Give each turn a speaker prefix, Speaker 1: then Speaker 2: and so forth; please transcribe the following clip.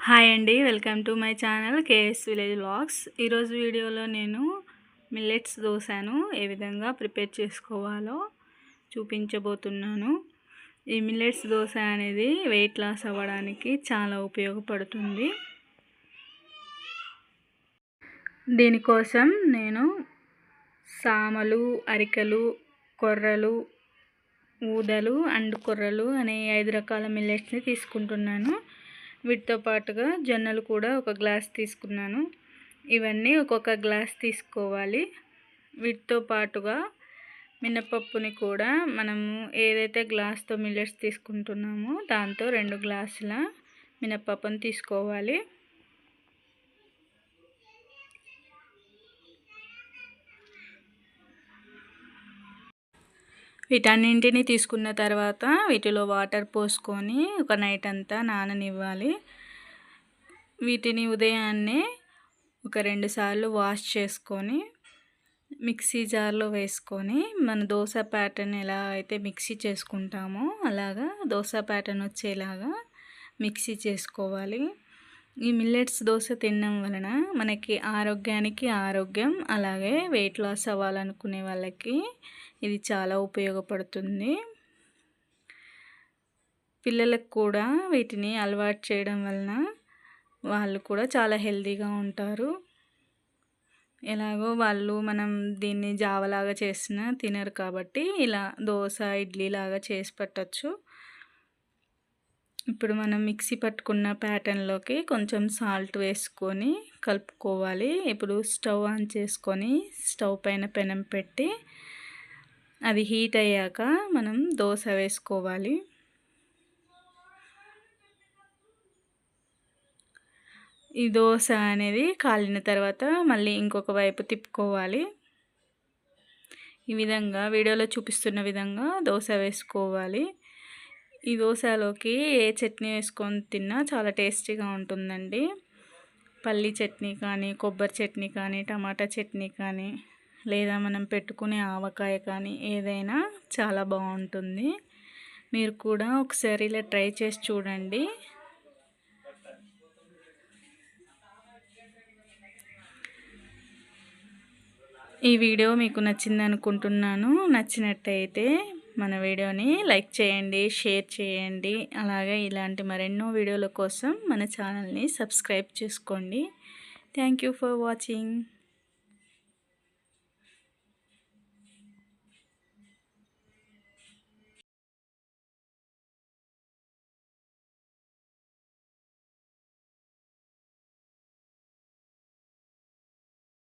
Speaker 1: Hi అండి welcome to my channel KS village blogs ఈరోజు వీడియోలో నేను మిల్లెట్స్ దోశను ఏ విధంగా ప్రిపేర్ చేసుకోవాలో చూపించబోతున్నాను. ఈ మిల్లెట్స్ దోశ అనేది వెయిట్ లాస్ అవ్వడానికి చాలా ఉపయోగపడుతుంది. దీనికోసం నేను సామలు అరికలు కొర్రలు ఊదలు అండ్ కొర్రలు అనే ఐదు రకాల మిల్లెట్స్ని తీసుకుంటున్నాను. వీటితో పాటుగా జొన్నలు కూడా ఒక గ్లాస్ తీసుకున్నాను. ఇవన్నీ ఒక్కొక్క గ్లాస్ తీసుకోవాలి. వీటితో పాటుగా మినపప్పుని కూడా మనము ఏదైతే గ్లాస్తో మిల్లెట్స్ తీసుకుంటున్నామో దాంతో రెండు గ్లాసుల మినపప్పుని తీసుకోవాలి. వీటన్నింటినీ తీసుకున్న తర్వాత వీటిలో వాటర్ పోసుకొని ఒక నైట్ అంతా నాననివ్వాలి. వీటిని ఉదయాన్నే ఒక రెండు సార్లు వాష్ చేసుకొని మిక్సీ జార్లో వేసుకొని మన దోశ ప్యాటర్న్ ఎలా అయితే మిక్సీ చేసుకుంటామో అలాగా దోశ ప్యాటర్న్ వచ్చేలాగా మిక్సీ చేసుకోవాలి. ఈ మిల్లెట్స్ దోశ తినడం వలన మనకి ఆరోగ్యానికి ఆరోగ్యం అలాగే వెయిట్ లాస్ అవ్వాలనుకునే వాళ్ళకి ఇది చాలా ఉపయోగపడుతుంది. పిల్లలకు కూడా వీటిని అలవాటు చేయడం వలన వాళ్ళు కూడా చాలా హెల్తీగా ఉంటారు. ఎలాగో వాళ్ళు మనం దీన్ని జావలాగా చేసిన తినరు కాబట్టి ఇలా దోశ ఇడ్లీ లాగా చేసి పెట్టచ్చు. ఇప్పుడు మనం మిక్సీ పట్టుకున్న ప్యాటర్న్లోకి కొంచెం సాల్ట్ వేసుకొని కలుపుకోవాలి. ఇప్పుడు స్టవ్ ఆన్ చేసుకొని స్టవ్ పైన పెనం పెట్టి అది హీట్ అయ్యాక మనం దోశ వేసుకోవాలి. ఈ దోశ అనేది కాలిన తర్వాత మళ్ళీ ఇంకొక వైపు తిప్పుకోవాలి. ఈ విధంగా వీడియోలో చూపిస్తున్న విధంగా దోశ వేసుకోవాలి. ఈ దోశలోకి ఏ చట్నీ వేసుకొని తిన్నా చాలా టేస్టీగా ఉంటుందండి. పల్లి చట్నీ కానీ కొబ్బరి చట్నీ కానీ టమాటా చట్నీ కానీ లేదా మనం పెట్టుకునే ఆవకాయ కానీ ఏదైనా చాలా బాగుంటుంది. మీరు కూడా ఒకసారి ఇలా ట్రై చేసి చూడండి. ఈ వీడియో మీకు నచ్చింది అనుకుంటున్నాను నచ్చినట్టయితే మన వీడియోని లైక్ చేయండి షేర్ చేయండి. అలాగే ఇలాంటి మరెన్నో వీడియోల కోసం మన ఛానల్ని సబ్స్క్రైబ్ చేసుకోండి. Thank for watching.